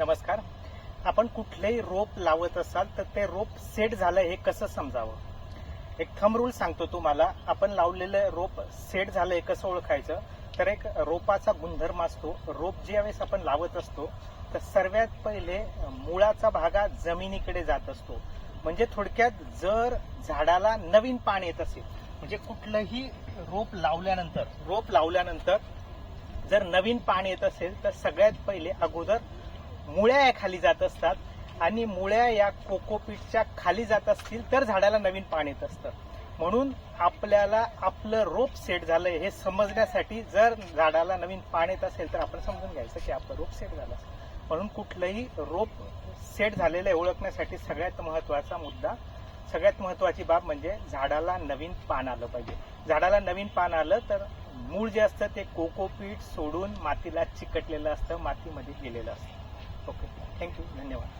नमस्कार. आपण कुठलेही रोप लावत असाल तर ते रोप सेट झालं हे कसं समजावं? एक थंब रूल सांगतो तुम्हाला. आपण लावलेलं रोप सेट झालं हे कसं ओळखायचं? तर एक रोपाचा गुणधर्म असतो. रोप ज्यावेळेस आपण लावत असतो तर सर्वात पहिले मुळाचा भागा जमिनीकडे जात असतो. म्हणजे थोडक्यात जर झाडाला नवीन पान येत असेल म्हणजे कुठलंही रोप लावल्यानंतर रोप लावल्यानंतर जर नवीन पान येत असेल तर सगळ्यात पहिले अगोदर मुळ्या या खाली जात असतात आणि मुळ्या या कोकोपीटच्या खाली जात असतील तर झाडाला नवीन पाणी येत असतं. म्हणून आपल्याला आपलं रोप सेट झालंय हे समजण्यासाठी जर झाडाला नवीन पाणी येत असेल तर आपण समजून घ्यायचं की आपलं रोप सेट झालं असेल म्हणून कुठलंही रोप सेट झालेलं आहे ओळखण्यासाठी सगळ्यात महत्त्वाचा मुद्दा सगळ्यात महत्वाची बाब म्हणजे झाडाला नवीन पान आलं पाहिजे. झाडाला नवीन पान आलं तर मूळ जे असतं ते कोकोपीट सोडून मातीला चिकटलेलं असतं मातीमध्ये गेलेलं असतं. ओके थँक्यू धन्यवाद